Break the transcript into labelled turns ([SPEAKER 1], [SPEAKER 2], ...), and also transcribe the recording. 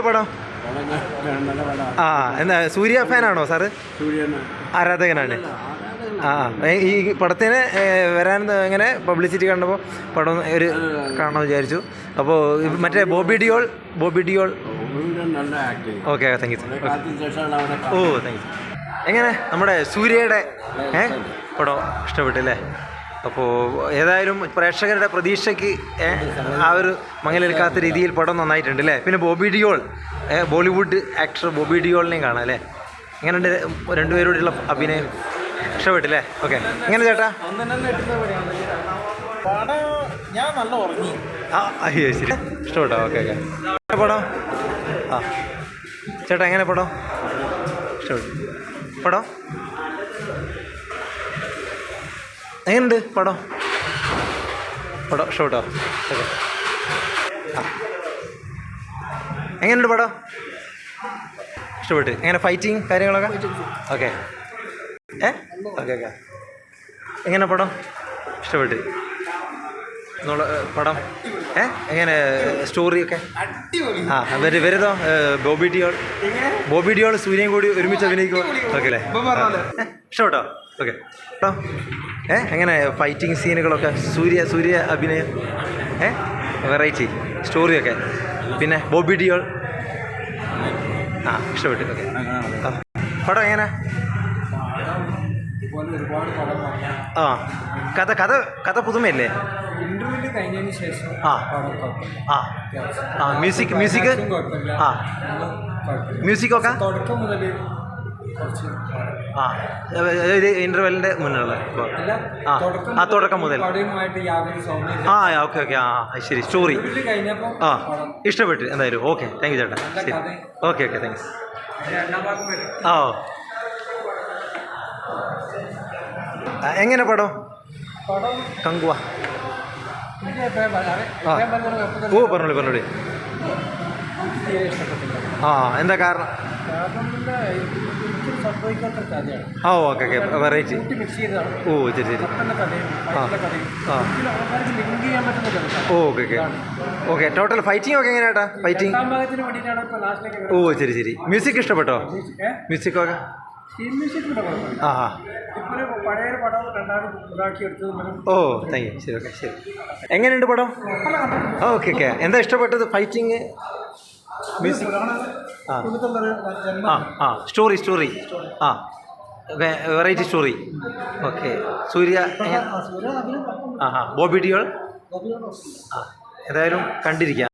[SPEAKER 1] പടം? ആ എന്താ സൂര്യ ഫാനാണോ സാറ്? ആരാധകനാണ്. ആ ഈ പടത്തിന് വരാൻ എങ്ങനെ പബ്ലിസിറ്റി കണ്ടപ്പോൾ പടം ഒരു കാണാൻ വിചാരിച്ചു. അപ്പോൾ മറ്റേ Bobby Deol Bobby Deol. Okay thank you oh thank you എങ്ങനെ? നമ്മുടെ സൂര്യയുടെ ഏ പടം ഇഷ്ടപ്പെട്ടില്ലേ? അപ്പോൾ ഏതായാലും പ്രേക്ഷകരുടെ പ്രതീക്ഷയ്ക്ക് ആ ഒരു മങ്ങലേൽക്കാത്ത രീതിയിൽ പടം നന്നായിട്ടുണ്ട് അല്ലേ പിന്നെ ബോബി ഡിയോൾ ബോളിവുഡ് ആക്ടർ ബോബി ഡിയോളിനെയും കാണാം അല്ലേ? എങ്ങനെയുണ്ട് രണ്ടുപേരോടുള്ള അഭിനയം ഇഷ്ടപ്പെട്ടില്ലേ? ഓക്കെ. ഇങ്ങനെ ചേട്ടാ.
[SPEAKER 2] ഞാൻ നല്ല ഉറങ്ങി.
[SPEAKER 1] ആ അയ്യോ ശരി. ഇഷ്ടപ്പെട്ടോ? Okay okay. പടം? ആ. ചേട്ടാ എങ്ങനെ പടം? ഇഷ്ടപ്പെട്ടു. പടം? എങ്ങനെയുണ്ട് പടം? പടം ഷോട്ടോ ഓക്കെ എങ്ങനെയുണ്ട് പടം? ഇഷ്ടപ്പെട്ട്? എങ്ങനെ ഫൈറ്റിങ് കാര്യങ്ങളൊക്കെ? ഓക്കെ ഏ? ഓക്കെ ഓക്കെ എങ്ങനെ പടം? ഇഷ്ടപ്പെട്ട്? പടം? ഏ? എങ്ങനെ സ്റ്റോറിയൊക്കെ ആ വരു വരുതോ ബോബി ഡിയോൾ. ബോബി ഡിയോൾ സൂര്യൻ കൂടി ഒരുമിച്ച് അഭിനയിക്കുമോ ഓക്കെ അല്ലേ? ഇഷ്ടപ്പെട്ടോ? ഓക്കെ. കേട്ടോ ഏ എങ്ങനെ ഫൈറ്റിംഗ് സീനുകളൊക്കെ സൂര്യ സൂര്യ അഭിനയം. ഏ വെറൈറ്റി സ്റ്റോറിയൊക്കെ പിന്നെ ബോബി ഡിയോൾ. ആ ഇഷ്ടപ്പെട്ടു. ഓക്കെ. പടം എങ്ങനെ? ആ കഥ കഥ കഥ പുതുമയല്ലേ?
[SPEAKER 2] ഇന്റർവ്യൂൽ കഴിഞ്ഞതിന് ശേഷം
[SPEAKER 1] ആ. ആ. ആ മ്യൂസിക് മ്യൂസിക് ആ. മ്യൂസിക്കൊക്കെ
[SPEAKER 2] തുടക്കം മുതൽ.
[SPEAKER 1] ആ. ഇത് ഇന്റർവെല്ലിന്റെ മുന്നിലുള്ള ആ. തുടക്കം മുതൽ. ആ ഓക്കെ ഓക്കെ. ആ ശരി. സ്റ്റോറി ആ. ഇഷ്ടപ്പെട്ടു എന്തായാലും. ഓക്കെ. താങ്ക് യു ചേട്ടാ. ശരി. Okay okay. താങ്ക്സ് ആ, എങ്ങനെ പടം?
[SPEAKER 2] പടം
[SPEAKER 1] കങ്കുവ. ഓ പറഞ്ഞോളി പറഞ്ഞോളി. ആ എന്താ കാരണം? ആ ഓക്കെ ഓക്കെ. വെറൈറ്റി. ഓ ശരി ശരി. ആ.
[SPEAKER 2] ആ.
[SPEAKER 1] ഓ okay okay. Okay total fighting ഒക്കെ എങ്ങനെയാട്ടാ? ഫൈറ്റിംഗ് ഓ ശരി ശരി. മ്യൂസിക് ഇഷ്ടപ്പെട്ടോ?
[SPEAKER 2] മ്യൂസിക് കുഴപ്പമില്ല
[SPEAKER 1] ആ ആ. ഓ താങ്ക് യു ശരി ഓക്കെ ശരി. എങ്ങനെയുണ്ട് പടം? ഓക്കെ ഓക്കെ എന്താ ഇഷ്ടപ്പെട്ടത്? ഫൈറ്റിങ് മ്യൂസിക് ആ. ആ സ്റ്റോറി സ്റ്റോറി ആ. വെറൈറ്റി സ്റ്റോറി ഓക്കെ സൂര്യ ആ ആ ബോബി ഡിയോൾ. ആ. ഏതായാലും കണ്ടിരിക്കാം.